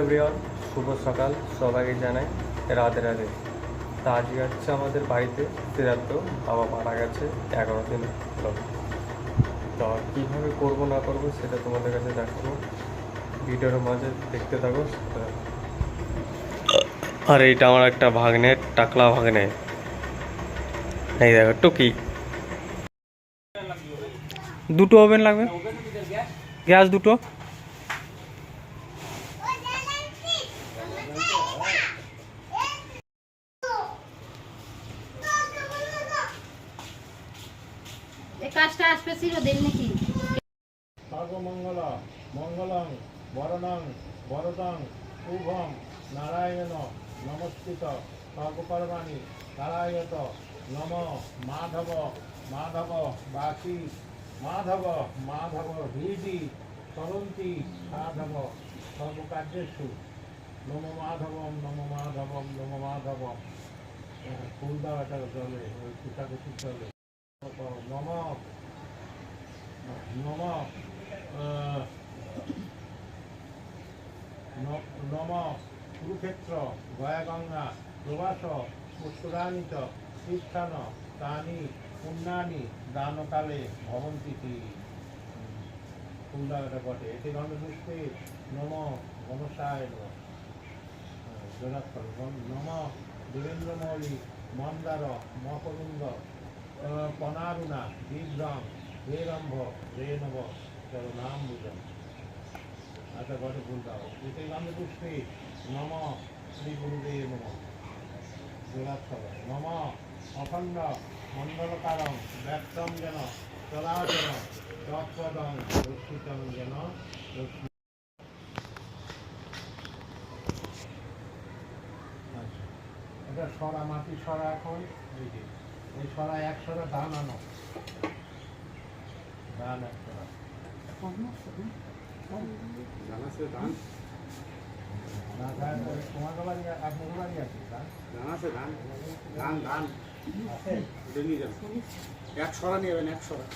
Everyone, শুভ সকাল সবাইকে জানাই রাধে রাধে। তা আজকে হচ্ছে আমাদের বাড়িতে শ্রাদ্ধ বাবা মারা গেছে এগারো দিন তো কীভাবে করব না করব সেটা তোমাদের কাছে দেখাবো। ভিডিওর মাঝে দেখতে থাকো আর এইটা আমার একটা ভাগ্নে টাকলা ভাগ্নে। এই দেখো, টুকি। দুটো ওভেন লাগবে? গ্যাস দুটো? কাজটা আসবে চিরদিন নাকি? সর্বমঙ্গল, মঙ্গলং, বরণং, বরদং শুভং নারায়ণ, নমস্কৃত সর্বকর্মাণি নারায়ণ নম, মাধব মাধব, বাসি, মাধব মাধব, হৃদি চরন্তি সাধব, সর্বকার্যেষু, নম মাধবম নম মাধবম নম মাধবম। ফুল দেওয়া এটা চলে, ওই কুচাকুচি চলে। নম কুরুক্ষেত্র গয়াগঙ্গা প্রবাস পুষ্করাণি চ তীর্থান তানি পুণ্যানি দানকালে ভবন্তি কুন্দাটা বটে এটি গন্ধপুষ্পে নম গণসায় নম দেবেন্দ্র মৌলি মন্দার মকরুন্দ পনারুণা, বিভ্রম হেরম্ভ রে নব চল নাম বুঝম আচ্ছা ঘটে ভুল দাও। এতে গন্ধ পুষ্পে নম শ্রী গুরুদেব নম। জোড়াক্ষর নম অখণ্ড মণ্ডলকারং ব্যক্তম যেন চলাচল তৎপদং রক্ষিতং যেন সরা মাটি সরা এখন? এই এই সরা এক সরা ধান আনো। ধান এক সরা না ধান ওই তোমাদের বাড়ি আপনাদের বাড়ি আছে। ধান ধান আছে ধান ধান ধান আছে এটা নিয়ে এক সরা নিয়ে যাবেন এক সরা।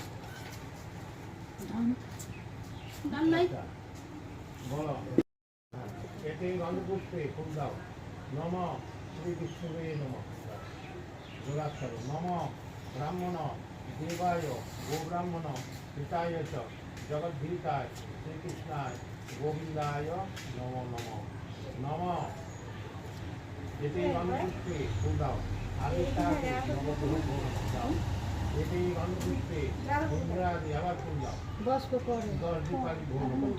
বলো এতে গন্ধপুষ্পে ফুল দাও। নম শ্রী বিষ্ণুবে নম। যোগাক্ষর নম ব্রাহ্মণ দেবায় গোব্রাহ্মণ হিতায় চ জগদ্ভীতায় শ্রীকৃষ্ণায় গোবিন্দায় নম নম। নম। এতে গন্ধপুষ্পে ফুল দাও। আদিত্যায় নবগ্রহ দাও। এতে গন্ধপুষ্পে ইন্দ্রাদি আবার ফুল দাও। দশ দীপালি ভোগ।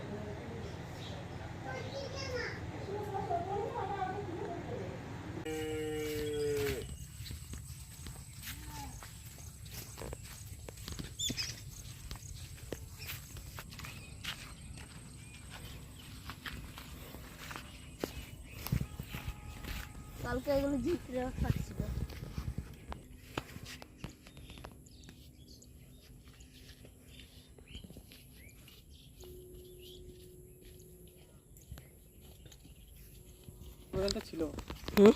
কালকে এগুলো পারছিল পর্যন্ত ছিল? হুম?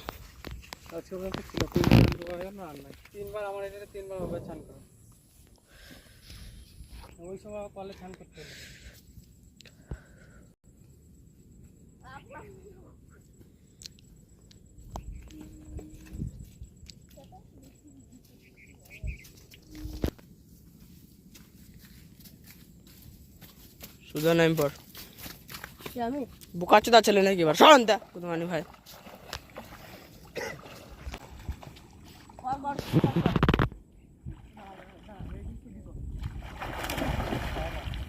আজকে পর্যন্ত ছিল তিনবার দুবার আর নাই। তিনবার আমার এখানে তিনবার হবে ছান করো। ওই সময় কলে ছান করতে হবে আমি পর। বোকাচোদা ছেলে নাকি এবার? সরান দা কুতুমানি ভাই।